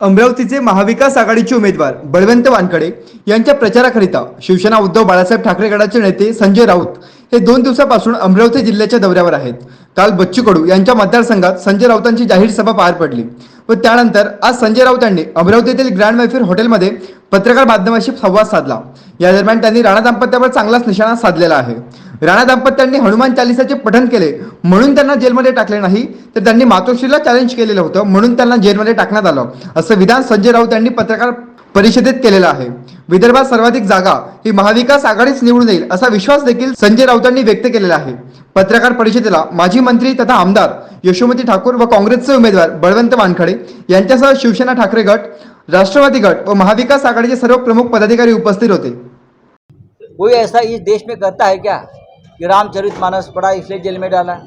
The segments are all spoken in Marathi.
अमरावतीचे महाविकास आघाडीचे उमेदवार बळवंत वानकडे यांच्या प्रचाराकरिता शिवसेना उद्धव बाळासाहेब ठाकरे गटाचे नेते संजय राऊत हे दोन दिवसापासून अमरावती जिल्ह्याच्या दौऱ्यावर आहेत. काल बच्चू कडू यांच्या मतदारसंघात संजय राऊतांची जाहीर सभा पार पडली. व त्यानंतर आज संजय राऊत यांनी अमरावतीतील ग्रँड मैफिर हॉटेलमध्ये पत्रकार माध्यमाशी संवाद साधला. या दरम्यान त्यांनी राणा दाम्पत्यावर चांगलाच निशाणा साधलेला आहे. राणा दाम्पत्यांनी हनुमान चालिसाचे पठण केले म्हणून त्यांना जेलमध्ये टाकले नाही तर त्यांनी मातोश्रीला चॅलेंज केलेलं होतं म्हणून त्यांना जेलमध्ये टाकण्यात आलं असं विधान संजय राऊत यांनी पत्रकार परिषदेत केलेलं आहे. विदर्भात सर्वाधिक जागा ही महाविकास आघाडीच निवडून येईल असा विश्वास देखील संजय राऊतांनी व्यक्त केलेला आहे. पत्रकार परिषदेला माजी मंत्री तथा आमदार यशोमती ठाकूर व काँग्रेसचे उमेदवार बळवंत वानखडे यांच्यासह शिवसेना ठाकरे गट राष्ट्रवादी गट व महाविकास आघाडीचे सर्व प्रमुख पदाधिकारी उपस्थित होते. कोई ऐसा इस देश में करता है क्या? कि रामचरित मानस पडा इसलिए जेल में डाला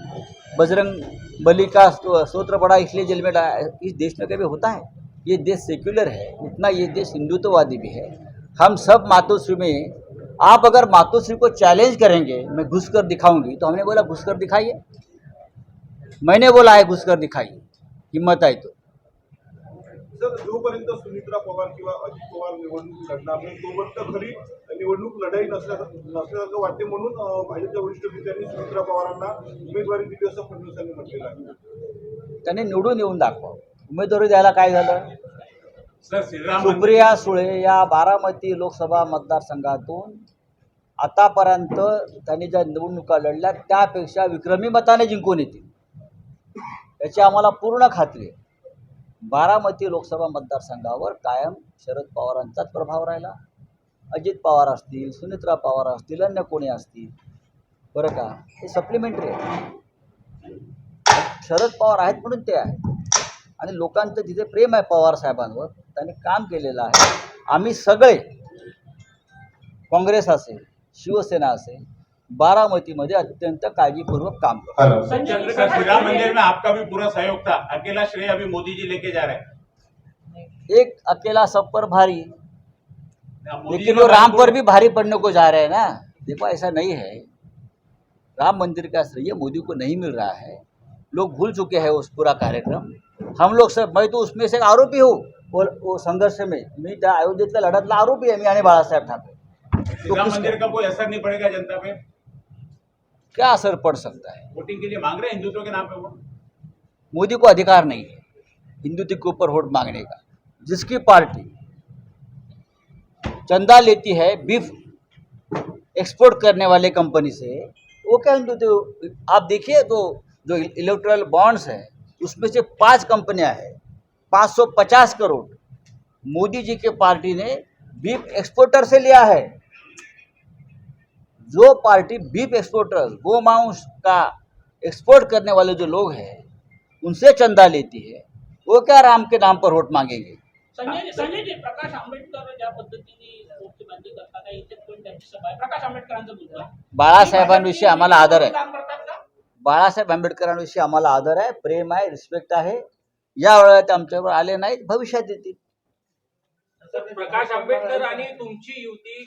बजरंग बली का स्तो- पड़ा इसलिए जेल में डाला। इस देश में कभी होता है? ये देश सेक्युलर है इतना ये देश हिंदुत्ववादी भी है। हम सब मातोश्री में आप अगर मातोश्री को चैलेंज करेंगे मैं घुस कर दिखाऊंगी। तो हमने बोला घुस कर दिखाइए। मैंने बोला है घुस कर दिखाइए। हिम्मत आई तो। जोपर्यंत सुमित्रा पवार किंवा अजित पवार निवडणूक लढणार नाही तोपर्यंत खरी निवडणूक लढाई नसल्यासारखं वाटते म्हणून भाजपच्या वरिष्ठ नेत्यांनी सुमित्रा पवारांना उमेदवारी दिली असं फडणवीसांनी म्हटलेलं आहे. त्यांनी निवडून येऊन दाखवा. उमेदवारी द्यायला काय झालं? सुप्रिया सुळे या बारामती लोकसभा मतदारसंघातून आतापर्यंत त्यांनी ज्या निवडणुका लढल्या त्यापेक्षा विक्रमी मताने जिंकून येतील. याची आम्हाला पूर्ण खात्री आहे. बारामती लोकसभा मतदारसंघावर कायम शरद पवारांचाच प्रभाव राहिला. अजित पवार असतील सुनित्रा पवार असतील अन्य कोणी असतील बरं का? हे सप्लिमेंटरी आहे. शरद पवार आहेत म्हणून ते आहेत. आणि लोकांचं तिथे प्रेम आहे पवार साहेबांवर त्यांनी काम केलेलं आहे. आम्ही सगळे काँग्रेस असेल शिवसेना असेल बारामतीमध्ये अत्यंत काळजीपूर्वक काम करतो. सर चंद्रकांत श्रीराम मंदिर में आपका भी पूरा सहयोग था. अकेला श्रेय अभी मोदी जी लेके जा रहे हैं. एक अकेला सब पर भारी लेकिन वो राम पर भी भारी पड़ने को जा रहे हैं ना। देखो ऐसा नहीं है। राम मंदिर का श्रेय मोदी को नहीं मिल रहा है। लोग भूल चुके हैं उस पूरा कार्यक्रम। हम लोग सब मैं तो उसमें से आरोपी हूँ। संघर्ष में मी त्या अयोध्येतल्या आरोपी आहे मी आणि बाळासाहेब ठाकरे. तो मंदिर का कोई असर नहीं पड़ेगा जनता पे? क्या असर पड़ सकता है? वोटिंग के लिए मांग रहे हैं हिंदुत्व के नाम पे वोट? मोदी को अधिकार नहीं है हिंदुत्व के ऊपर वोट मांगने का। जिसकी पार्टी चंदा लेती है बीफ एक्सपोर्ट करने वाले कंपनी से वो क्या हिंदुत्व आप देखिए तो जो इलेक्ट्रल बॉन्ड्स है उसमें से पाँच कंपनियाँ हैं। 550 करोड़ मोदी जी के पार्टी ने बीफ एक्सपोर्टर से लिया है। जो पार्टी बीफ एक्सपोर्टर गो मांस का एक्सपोर्ट करने वाले जो लोग हैं उनसे चंदा लेती है। वो क्या राम के नाम पर वोट मांगेंगे? संजय संजय जी प्रकाश आंबेडकर ज्या पद्धतीने बाळासाहेबांविषयी आम्हाला आदर आहे. बाळासाहेब आंबेडकरांविषयी आम्हाला आदर आहे. प्रेम आहे रिस्पेक्ट आहे. या वेळेला ते आमच्यावर आले नाहीत भविष्यात येतील. तर प्रकाश आंबेडकर आणि तुमची युती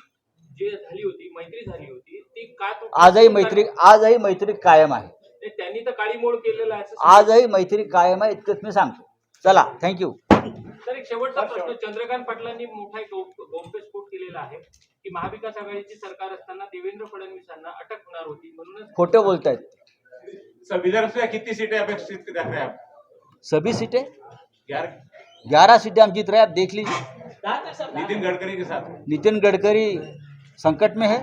जी झाली होती मैत्री झाली होती ती का तुटली? आजही मैत्री आजही मैत्री कायम आहे. ते त्यांनी तर काळी मोड केलेला आहे असं आजही मैत्री कायम आहे इतकंच मी सांगतो. चला थँक्यू तर एक शेवटचा प्रश्न चंद्रकांत पाटलांनी मोठा एक गौ- गौप्यस्फोट केलेला आहे की महाविकास आघाडीची सरकार असताना देवेंद्र फडणवीसांना अटक होणार होती म्हणूनच खोटे बोलतायत. सर विदर्भ से कितनी सीटें अपेक्षित रहे हैं आप सभी सीटें? ग्यारह। सीटें हम जीत रहे हैं आप देख लीजिए। नितिन गडकरी के साथ। नितिन गडकरी संकट में है।